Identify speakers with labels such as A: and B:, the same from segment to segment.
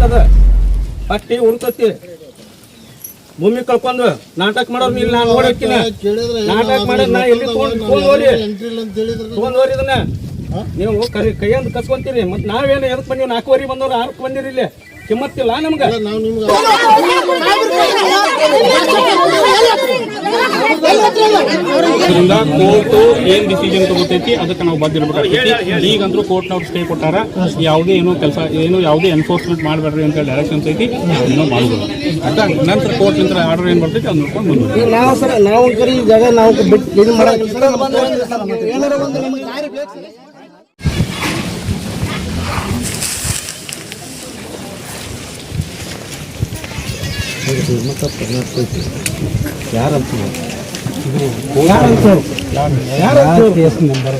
A: ಉರ್ತದ ಪಟ್ಟಿ ಉರ್ತತಿ ಭೂಮಿ ಕಳ್ಕೊಂಡು ನಾಟಕ ಮಾಡೋರು ಇಲ್ಲಿ ನಾನು ನೋಡಕ್ಕಿನ ನಾಟಕ ಮಾಡೋದ್ ನಾ ಎಲ್ಲಿ ತಗೊಂಡ್ ಹೋರಿ ತಗೊಂಡ್ ಹೋರಿ ಇದನ್ನ. ನೀವು ಕರಿ ಕೈಯಂದ್ ಕಸ್ಕೊಂತೀರಿ. ಮತ್ತೆ ನಾವೇನು ಎದಕ್ ಬಂದೀವಿ? ನಾಲ್ಕುವರೆ ಬಂದವ್ರು ಆರಕ್ಕೆ ಬಂದಿರಿ ಇಲ್ಲಿ. ಕಿಮ್ಮತ್ತಿಲ್ಲ ನಮ್ಗೆ
B: ಅದರಿಂದ ಕೋರ್ಟ್ ಏನ್ ಡಿಸಿಷನ್ ತಗೋತೈತಿ ಅದಕ್ಕೆ ನಾವು ಬದ್ಧ ಇರ್ಬೇಕಾಗ್ತೈತಿ ಕೋರ್ಟ್ ಕೋರ್ಟ್ನವ್ರು ಸ್ಟೇ ಕೊಟ್ಟಾರ ಯಾವುದೇ ಏನೋ ಕೆಲಸ ಏನು ಯಾವುದೇ ಎನ್ಫೋರ್ಸ್ಮೆಂಟ್ ಮಾಡಬೇಡ್ರಿ ಅಂತ ಡೈರೆಕ್ಷನ್ಸ್ ಐತಿ ಅದನ್ನ ಮಾಡಬಹುದು ಅದ ನಂತರ ಕೋರ್ಟ್ ನಂತರ ಆರ್ಡರ್ ಏನ್ ಬರ್ತೈತಿ ಅದನ್ನ ನೋಡ್ಕೊಂಡು ಮುಂದೆ
C: ಈಗ ನಾವು ಸರ್ ನಾವು ಜಾಗ ನಾವು ಬಿಟ್ಟು ಇದು ಅಂತ ಯಾರು ಸರ್. ಕೇಸ್ ನಂಬರ್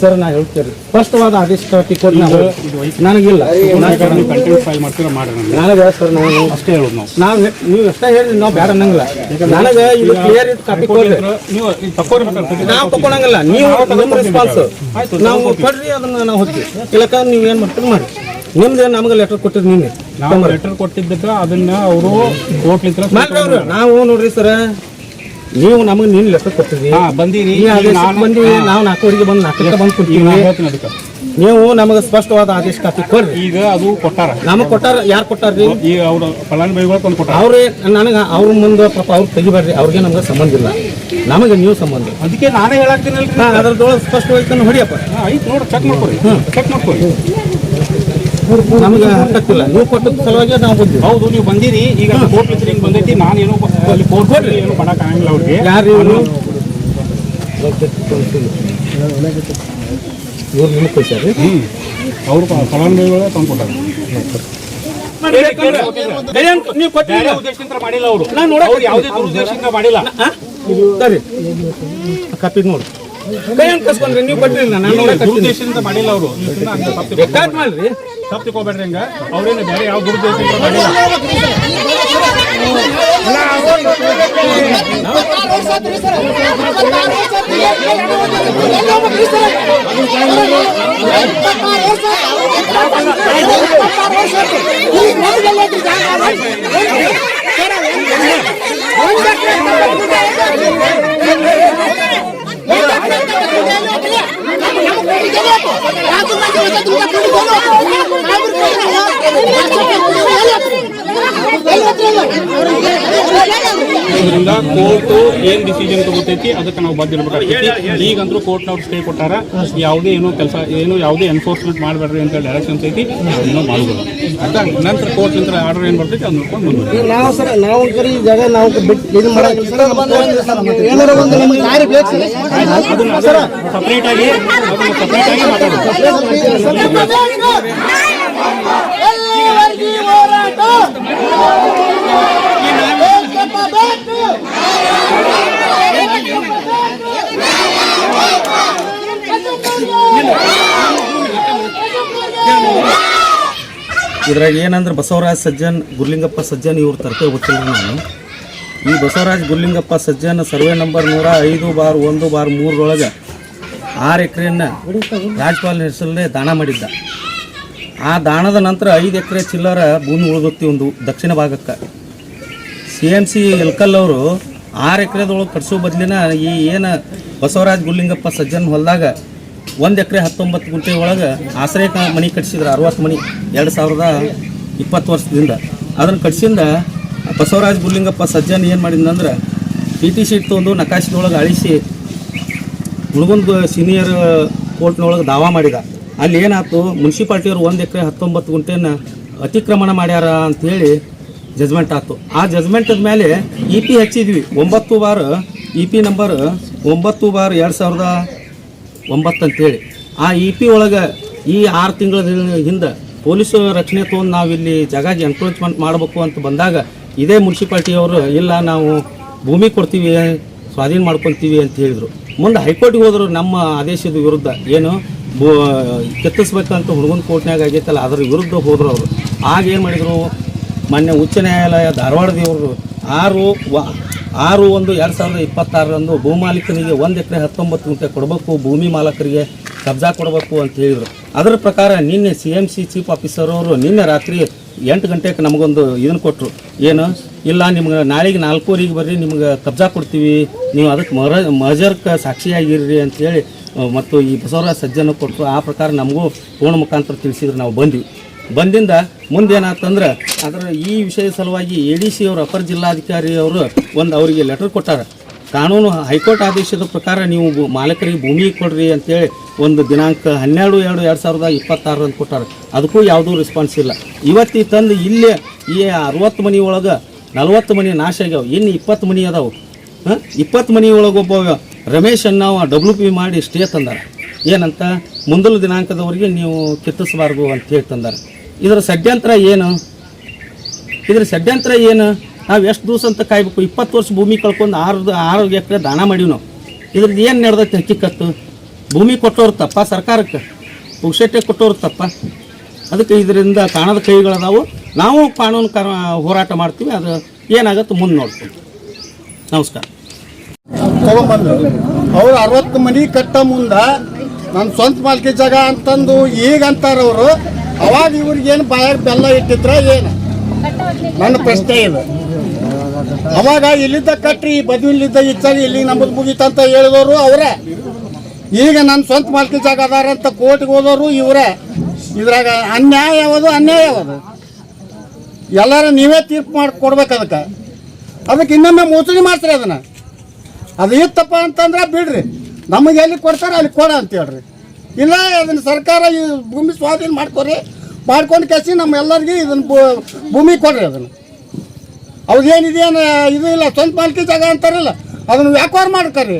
C: ಸರ್ ನಾ ಹೇಳ್ತೇನೆ ಸ್ಪಷ್ಟವಾದ ಆದೇಶ ನಾವು ನನಗಿಲ್ಲ. ನನಗೆ ಸರ್ ನಾವು
B: ಅಷ್ಟೇ ಹೇಳೋದು ನಾವು
C: ನಾವು ಎಷ್ಟೇ ಹೇಳಿ ನಾವು ಬೇಡ ಅನ್ನಂಗಿಲ್ಲ ನನಗೆ ಇದು ಕ್ಲಿಯರ್ ಕಾಪಿ
B: ನೀವು
C: ತಗೊಳಂಗಿಲ್ಲ ನೀವು ರೆಸ್ಪಾನ್ಸ್ ನಾವು ಕೊಡ್ರಿ ಅದನ್ನ ನಾವು ಹೋಗ್ತೀವಿ ಇಲ್ಲಕ್ಕ ನೀವು ಏನು ಮಾಡ್ತೀರಿ ಮಾಡಿ ನಿಮ್ದು ನಮ್ಗೆ ಲೆಟರ್ ಕೊಟ್ಟಿದ್ರು ನಿನ್ನೆ
B: ನಾವು ಲೆಟರ್ ಕೊಟ್ಟಿದ್ದಕ್ಕೆ ಅದನ್ನ ಅವರು ಕೋರ್ಟ್ ನಿಂತರ
C: ಅವ್ರು ನಾವು ನೋಡ್ರಿ ಸರ್ ನೀವು ನಮಗೆ ನೀನು ಲೆಟರ್
B: ಕೊಟ್ಟಿದ್ರಿ. ಬಂದಿರಿ.
C: ಬಂದಿ ಬಂದಿವಿ ನಾವು ನಾಲ್ಕೂವರೆಗೆ ಬಂದು ನಾಲ್ಕಕ್ಕೆ ಬಂದು ಕೊಡ್ತೀವಿ ನೀವು ನಮಗೆ ಸ್ಪಷ್ಟವಾದ ಆದೇಶ ಕಾಪಿ ಕೊಡ್ರಿ.
B: ಈಗ ಅದು ಕೊಟ್ಟಾರ.
C: ನಮಗೆ ಕೊಟ್ಟಾರ ಯಾರು ಕೊಟ್ಟಾರ್ರಿ?
B: ಈಗ ಅವ್ರ ಫಲಾನುಭವಿಗಳು ತಂದು ಕೊಟ್ಟಾರ.
C: ಅವ್ರೇ ನನಗೆ ಅವ್ರ ಮುಂದೆ ಪಾಪ ಅವ್ರು ತೆಗಿಬೇಡ್ರಿ ಅವ್ರಿಗೆ ನಮ್ಗೆ ಸಂಬಂಧ ಇಲ್ಲ. ನಮಗೆ ನೀವು ಸಂಬಂಧ
B: ಅದಕ್ಕೆ ನಾನೇ ಹೇಳಾಕ್ತೀನಲ್ರಿ?
C: ಹಾ ಅದ್ರದೊಳಗೆ ಸ್ಪಷ್ಟವಾಗಿ ಹೊಡಿಯಪ್ಪ.
B: ಆಯ್ತು ನೋಡಿ ಚೆಕ್ ಮಾಡ್ಕೊಳ್ಳಿ ಚೆಕ್ ಮಾಡ್ಕೊರಿ.
C: ನಮಗೆ ಹತ್ತಕ್ಕಿಲ್ಲ. ನೀವು ಕೊಟ್ಟದ ಸಲುವಾಗಿ ನಾವು ಬಂದ್ವಿ.
B: ಹೌದು ನೀವು ಬಂದಿರಿ. ಈಗ ಕೋರ್ಟ್ ಹಿಂಗ್ ಬಂದೈತಿ. ನಾನೇನು ಅಲ್ಲಿ ಕೋರ್ಟ್ ಏನು ಮಾಡಕ್ ಆಗಂಗಿಲ್ಲ ಅವ್ರಿಗೆ.
C: ಯಾರು ಇವರು? ಇವ್ರು ನಿಮಗೆ ಕಳ್ಸ್ಯಾರಿ
B: ಅವರು ಫಲಾನುಭವಿಗಳೇ ತಂದು ಕೊಟ್ಟಾರ.
C: ನೀವು
B: ಉದ್ದೇಶದಿಂದ ಮಾಡಿಲ್ಲ ಅವರು.
C: ನಾನು
B: ನೋಡೋದು ಯಾವುದೇ ದುರುದ್ದೇಶದಿಂದ ಮಾಡಿಲ್ಲ.
C: ಸರಿ. ಕಾಪಿ ನೋಡಿ. ಕೈ ಅಂತ ಕಸ್ಕೊಂಡ್ರಿ ನೀವು ಕೊಟ್ಟಿರಿ ನಾನು ನೋಡಕ್
B: ದುರುದ್ದೇಶದಿಂದ ಮಾಡಿಲ್ಲ ಅವರು.
C: ಬೇಕಾದ್ ಮಾಡ್ರಿ.
B: ತಪ್ಪಿಕೋಬೇಡ್ರಿ ಹಂಗ. ಅವ್ರೇನು ಬೇರೆ ಯಾವ ದುರುದ್ದೇಶದಿಂದ ಮಾಡಿಲ್ಲ.
A: ¡Ay, ay, ay! ¡Ay, ay, ay! ¡Ay, ay, ay! ¡Ay, ay, ay! ¡Ay, ay, ay! ¡Ay, ay, ay!
B: ಇದರಿಂದ ಕೋರ್ಟ್ ಏನ್ ಡಿಸಿಷನ್ ತಗೋತೈತಿ ಅದಕ್ಕೆ ನಾವು ಬದ್ಧ ಇರ್ಬೇಕಾಗ್ತೈತಿ ಕೋರ್ಟ್ ಕೋರ್ಟ್ನವ್ರು ಸ್ಟೇ ಕೊಟ್ಟಾರ ಯಾವುದೇ ಏನು ಕೆಲಸ ಏನು ಯಾವುದೇ ಎನ್ಫೋರ್ಸ್ಮೆಂಟ್ ಮಾಡಬೇಡ್ರಿ ಅಂತ ಡೈರೆಕ್ಷನ್ಸ್ ಐತಿ ಅದನ್ನ ಮಾಡಬಹುದು ಆಯ್ತಾ ನಂತರ ಕೋರ್ಟ್ ನಂತರ ಆರ್ಡರ್ ಏನ್ ಬರ್ತೈತಿ ಅದನ್ನ ನೋಡ್ಕೊಂಡು
C: ಬಂದ್ರು ನಾವು ಸರ್ ನಾವು ಕರಿ ಜಾಗ ನಾವು ಬಿಟ್ಟು ಇದು ಸರ್
B: ಸಪ್ರೇಟ್ ಆಗಿ ಅದನ್ನ ಸಪ್ರೇಟ್ ಆಗಿ ಮಾತಾಡೋದು
C: ಇದ್ರಾಗ ಏನಂದ್ರೆ ಬಸವರಾಜ್ ಸಜ್ಜನ್, ಗುರ್ಲಿಂಗಪ್ಪ ಸಜ್ಜನ್ ಇವ್ರ ತರ್ತೇವೆ ಗೊತ್ತಿಲ್ಲ ನಾನು. ಈ ಬಸವರಾಜ್ ಗುರ್ಲಿಂಗಪ್ಪ ಸಜ್ಜನ್ ಸರ್ವೆ ನಂಬರ್ ನೂರ ಐದು ಬಾರ್ ಒಂದು ಬಾರ್ ಮೂರರೊಳಗೆ ಆರು ಎಕರೆಯನ್ನು ರಾಜ್ಪಾಲ್ ಹೆಸರಲ್ಲೇ ದಾನ ಮಾಡಿದ್ದ. ಆ ದಾನದ ನಂತರ ಐದು ಎಕರೆ ಚಿಲ್ಲರ ಭೂಮಿ ಉಳಿದೊತ್ತಿ ಒಂದು ದಕ್ಷಿಣ ಭಾಗಕ್ಕೆ. ಸಿ ಎಂ ಸಿ ಎಲ್ಕಲ್ ಅವರು ಆರು ಎಕರೆದೊಳಗೆ ಕಟ್ಸೋ ಬದಲಿನ ಈ ಏನು ಬಸವರಾಜ್ ಗುರ್ಲಿಂಗಪ್ಪ ಸಜ್ಜನ್ ಹೊಲದಾಗ ಒಂದು ಎಕರೆ ಹತ್ತೊಂಬತ್ತು ಗುಂಟೆ ಒಳಗೆ ಆಶ್ರಯ ಮನೆ ಕಟ್ಸಿದ್ರು, ಅರವತ್ತು ಮನೆ, ಎರಡು ಸಾವಿರದ ಇಪ್ಪತ್ತು ವರ್ಷದಿಂದ. ಅದನ್ನು ಕಟ್ಸಿಂದ ಬಸವರಾಜ್ ಬುಲ್ಲಿಂಗಪ್ಪ ಸಜ್ಜನ್ ಏನು ಮಾಡಿದ್ನಂದ್ರೆ ಪಿ ಟಿ ಶೀಟ್ ತೊಗೊಂಡು ನಕಾಶದೊಳಗೆ ಅಳಿಸಿ ಹುಣಗುಂದ ಸೀನಿಯರ್ ಕೋರ್ಟ್ನೊಳಗೆ ದಾವಾ ಮಾಡಿದ. ಅಲ್ಲಿ ಏನಾಯ್ತು, ಮುನ್ಸಿಪಾಲ್ಟಿಯವರು ಒಂದು ಎಕರೆ ಹತ್ತೊಂಬತ್ತು ಗುಂಟೆನ ಅತಿಕ್ರಮಣ ಮಾಡ್ಯಾರ ಅಂಥೇಳಿ ಜಜ್ಮೆಂಟ್ ಆಯ್ತು. ಆ ಜಜ್ಮೆಂಟದ ಮೇಲೆ ಇ ಪಿ ಹಚ್ಚಿದ್ವಿ. ಒಂಬತ್ತು ಬಾರ್ ಇ ಪಿ ನಂಬರ್ ಒಂಬತ್ತು ಬಾರ್ ಎರಡು ಸಾವಿರದ ಒಂಬತ್ತು ಅಂತೇಳಿ ಆ ಇ ಪಿ ಒಳಗೆ ಈ ಆರು ತಿಂಗಳ ಹಿಂದೆ ಪೊಲೀಸ್ ರಕ್ಷಣೆ ತೊಗೊಂಡು ನಾವಿಲ್ಲಿ ಜಾಗ ಎನ್ಕ್ರೋಚ್ಮೆಂಟ್ ಮಾಡಬೇಕು ಅಂತ ಬಂದಾಗ ಇದೇ ಮುನ್ಸಿಪಾಲ್ಟಿಯವರು ಇಲ್ಲ ನಾವು ಭೂಮಿ ಕೊಡ್ತೀವಿ, ಸ್ವಾಧೀನ ಮಾಡ್ಕೊತೀವಿ ಅಂತ ಹೇಳಿದರು. ಮುಂದೆ ಹೈಕೋರ್ಟಿಗೆ ಹೋದರು ನಮ್ಮ ಆದೇಶದ ವಿರುದ್ಧ. ಏನು? ಬೋ ಕೆತ್ತಿಸ್ಬೇಕಂತ ಹುಡುಗನ ಕೋರ್ಟ್ನಾಗ ಆಗೈತಲ್ಲ, ಅದರ ವಿರುದ್ಧ ಹೋದರು ಅವರು. ಆಗ ಏನು ಮಾಡಿದರು? ಮೊನ್ನೆ ಉಚ್ಚ ನ್ಯಾಯಾಲಯ ಧಾರವಾಡದವರು ಆರು ಆರು ಒಂದು ಎರಡು ಸಾವಿರದ ಇಪ್ಪತ್ತಾರರಂದು ಭೂಮಾಲೀಕನಿಗೆ ಒಂದು ಎಕರೆ ಹತ್ತೊಂಬತ್ತು ಗುಂಟೆ ಕೊಡಬೇಕು, ಭೂಮಿ ಮಾಲಕರಿಗೆ ಕಬ್ಜಾ ಕೊಡಬೇಕು ಅಂತ ಹೇಳಿದರು. ಅದರ ಪ್ರಕಾರ ನಿನ್ನೆ C M C chief officer ಅವರು ನಿನ್ನೆ ರಾತ್ರಿ ಎಂಟು ಗಂಟೆಗೆ ನಮಗೊಂದು ಇದನ್ನು ಕೊಟ್ಟರು ಏನು? ಇಲ್ಲ, ನಿಮ್ಗೆ ನಾಳೆಗೆ ನಾಲ್ಕೂವರೆಗೆ ಬರ್ರಿ, ನಿಮ್ಗೆ ಕಬ್ಜಾ ಕೊಡ್ತೀವಿ. ನೀವು ಅದಕ್ಕೆ ಮರ ಮಜರ್ಕ್ಕೆ ಸಾಕ್ಷಿಯಾಗಿರ್ರಿ ಅಂತೇಳಿ ಮತ್ತು ಈ ಬಸವರಾಜ್ ಸಜ್ಜನ ಕೊಟ್ಟರು ಆ ಪ್ರಕಾರ ನಮಗೂ ಪೂರ್ಣ ಮುಖಾಂತರ ತಿಳಿಸಿದ್ರು, ನಾವು ಬಂದ್ವಿ. ಬಂದಿಂದ ಮುಂದೇನಾತಂದ್ರೆ ಅದರ ಈ ವಿಷಯ ಸಲುವಾಗಿ ಎ ಡಿ ಸಿ ಅವರು ಅಪರ ಜಿಲ್ಲಾಧಿಕಾರಿ ಅವರು ಒಂದು ಅವರಿಗೆ ಲೆಟರ್ ಕೊಟ್ಟಾರೆ. ಕಾನೂನು ಹೈಕೋರ್ಟ್ ಆದೇಶದ ಪ್ರಕಾರ ನೀವು ಮಾಲೀಕರಿಗೆ ಭೂಮಿ ಕೊಡ್ರಿ ಅಂತೇಳಿ ಒಂದು ದಿನಾಂಕ ಹನ್ನೆರಡು, ಎರಡು ಎರಡು ಸಾವಿರದ ಇಪ್ಪತ್ತಾರು ಅಂತ ಕೊಟ್ಟಾರ. ಅದಕ್ಕೂ ಯಾವುದೂ ರೆಸ್ಪಾನ್ಸ್ ಇಲ್ಲ. ಇವತ್ತಿ ತಂದು ಇಲ್ಲೇ ಈ ಅರವತ್ತು ಮನೆ ಒಳಗೆ ನಲ್ವತ್ತು ಮನೆ ನಾಶ ಆಗ್ಯಾವ. ಇನ್ನು ಇಪ್ಪತ್ತು ಮನೆ ಅದಾವೆ. ಹಾಂ? ಇಪ್ಪತ್ತು ಮನೆ ಒಳಗೆ ಒಬ್ಬ ರಮೇಶ್ ನಾವು ಡಬ್ಲ್ಯೂ ಪಿ ಮಾಡಿ ಸ್ಟೇ ತಂದಾರೆ. ಏನಂತ? ಮುಂದಿನ ದಿನಾಂಕದವರೆಗೆ ನೀವು ಕಿತ್ತಿಸಬಾರ್ದು ಅಂತ ಹೇಳಿ ತಂದಾರ. ಇದರ ಷಡ್ಯಂತ್ರ ಏನು? ಇದ್ರ ಷಡ್ಯಂತ್ರ ಏನು? ನಾವು ಎಷ್ಟು ದಿವಸ ಅಂತ ಕಾಯ್ಬೇಕು? ಇಪ್ಪತ್ತು ವರ್ಷ ಭೂಮಿ ಕಳ್ಕೊಂಡು ಆರು ಆರು ಎಕರೆ ದಾನ ಮಾಡೀವಿ ನಾವು. ಇದ್ರದ್ದು ಏನು ನಡೆದೈತೆ ಹಕ್ಕಿಕತ್ತು? ಭೂಮಿ ಕೊಟ್ಟವ್ರು ತಪ್ಪ ಸರ್ಕಾರಕ್ಕೆ? ಪುಕ್ಷೆಟ್ಟೆ ಕೊಟ್ಟವ್ರು ತಪ್ಪ? ಅದಕ್ಕೆ ಇದರಿಂದ ಕಾಣದ ಕೈಗಳದಾವು. ನಾವು ಕಾನೂನು ಕಾರ ಹೋರಾಟ ಮಾಡ್ತೀವಿ. ಅದು ಏನಾಗುತ್ತೆ ಮುಂದೆ ನೋಡ್ತೀವಿ. ನಮಸ್ಕಾರ.
D: ಅವ್ರು ಅರವತ್ತು ಮನೆ ಕಟ್ಟ ಮುಂದೆ ನನ್ನ ಸ್ವಂತ ಮಾಲ್ಕಿ ಜಾಗ ಅಂತಂದು ಈಗ ಅಂತಾರೆ ಅವರು ಅವಾಗ ಇವ್ರಿಗೇನು ಬಾಯಾಗ ಬೆಲ್ಲ ಇಟ್ಟಿದ್ರ ಏನು? ನನ್ನ ಪ್ರಶ್ನೆ ಇದು. ಅವಾಗ ಇಲ್ಲಿದ್ದ ಕಟ್ರಿ, ಈ ಬದುವಿಲಿದ್ದ ಇಚ್ಚಾಗಿ ಇಲ್ಲಿ ನಮ್ಮದು ಮುಗೀತಂತ ಹೇಳಿದವರು ಅವರೇ. ಈಗ ನನ್ನ ಸ್ವಂತ ಮಾಲ್ಕಿ ಜಾಗ ಅದಾರ ಅಂತ ಕೋರ್ಟ್ಗೆ ಹೋದವರು ಇವರೇ. ಇದ್ರಾಗ ಅನ್ಯಾಯ ಯಾವುದು ಅನ್ಯಾಯ ಯಾವುದು? ಎಲ್ಲಾರ ನೀವೇ ತೀರ್ಪು ಮಾಡಿ, ಕೊಡ್ಬೇಕು ಅದಕ್ಕೆ. ಅದಕ್ಕೆ ಇನ್ನೊಮ್ಮೆ ಮೋಸಡಿ ಮಾಡ್ತಾರೆ ಅದನ್ನ. ಅದು ಇತ್ತಪ್ಪ ಅಂತಂದ್ರೆ ಬಿಡ್ರಿ. ನಮಗೆ ಎಲ್ಲಿ ಕೊಡ್ತಾರೆ ಅಲ್ಲಿ ಕೊಡ ಅಂತ ಹೇಳ್ರಿ. ಇಲ್ಲ ಅದನ್ನ ಸರ್ಕಾರ ಈ ಭೂಮಿ ಸ್ವಾಧೀನ ಮಾಡ್ಕೊರಿ. ಮಾಡ್ಕೊಂಡು ಕೆಸಿ ನಮ್ಮ ಎಲ್ಲರಿಗೆ ಇದನ್ನ ಭೂಮಿ ಕೊಡ್ರಿ ಅದನ್ನು. ಅವ್ರಿಗೇನಿದೇನು ಇದು ಇಲ್ಲ ಸ್ವಂತ ಮಾಲ್ಕಿ ಜಾಗ ಅಂತಾರಲ್ಲ ಅದನ್ನು ವ್ಯಾಪಾರ ಮಾಡ್ಕೊರಿ.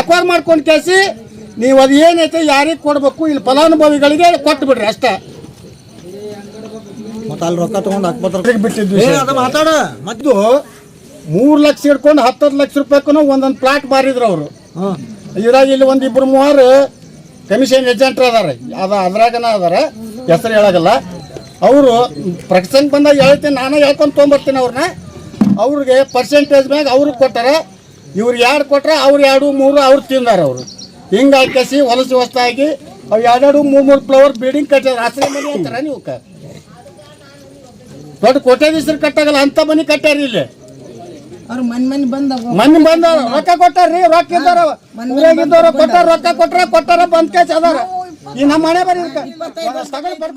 D: ಅಕ್ವಾರ್ ಮಾಡ್ಕೊಂಡು ಕೆಸಿ ನೀವು ಅದು ಏನೈತೆ ಯಾರಿಗೆ ಕೊಡಬೇಕು ಇಲ್ಲಿ ಫಲಾನುಭವಿಗಳಿಗೆ ಕೊಟ್ಟು ಬಿಡ್ರಿ ಅಷ್ಟೇ.
E: ಮತ್ತೆ ಅಲ್ಲಿ ರೊಕ್ಕ ತಗೊಂಡು ಹಾಕ್ಬೋದ್ರ
D: ಬಿಟ್ಟಿದ್ವಿ
E: ಅದು ಮಾತಾಡ.
D: ಮತ್ತು ಮೂರು ಲಕ್ಷ ಇಟ್ಕೊಂಡು ಹತ್ತತ್ತು ಲಕ್ಷ ರೂಪಾಯಿಗೂ ಒಂದೊಂದು ಪ್ಲಾಟ್ ಮಾರಿದ್ರು ಅವರು. ಇದ್ರಾಗ ಇಲ್ಲಿ ಒಂದು ಇಬ್ರು ಮೂವರು ಕಮಿಷನ್ ಏಜೆಂಟ್ ಅದಾರ. ಅದ ಅದ್ರಾಗನ ಅದಾರ. ಹೆಸರು ಹೇಳಾಗಲ್ಲ. ಅವರು ಪ್ರಸಂಗ ಬಂದಾಗ ಹೇಳ್ತೀನಿ, ನಾನು ಹೇಳ್ಕೊಂಡು ತೊಗೊಂಬರ್ತೀನಿ ಅವ್ರನ್ನ ಅವ್ರಿಗೆ ಪರ್ಸೆಂಟೇಜ್ ಮ್ಯಾಗ ಅವ್ರಿಗೆ ಕೊಟ್ಟಾರ. ಇವ್ರು ಎರಡು ಕೊಟ್ರೆ ಅವ್ರು ಎರಡು, ಮೂರು ಅವ್ರು ತಿಂದಾರ ಅವರು. ಹಿಂಗೆ ಹಾಕಿಸಿ ಹೊಲಸು ಹೊಸ್ತಾಗಿ ಅವು ಎರಡೆರಡು ಮೂರು ಮೂರು ಫ್ಲವರ್ ಬಿಲ್ಡಿಂಗ್ ಕಟ್ಟಾರ ಆಸರೆ ಮನೆ ಅಂತಾರ ನೀವು ದೊಡ್ಡ ಕೋಟ್ಯಾಧೀಶರು ಕಟ್ಟಾಗಲ್ಲ ಅಂಥ ಮನೆ ಕಟ್ಟ್ಯಾರ ಇಲ್ಲಿ.
F: ಮನ್ ಮನ್ ಬಂದ
D: ರೊಕ್ಕ ಕೊಟ್ಟಾರ್ರಿ ರೊಕ್ಕ ಇದ್ದಾರ ಊರಾಗಿದ್ದವ್ರ ಕೊಟ್ಟಾರ ರೊಕ್ಕ ಕೊಟ್ಟಾರ ಕೊಟ್ಟಾರ ಬಂದ್ ಕೇಸ್ ಅದಾರ. ಈ ನಮ್ಮ ಮನೆ ಬರೀ ತಗೊಂಡು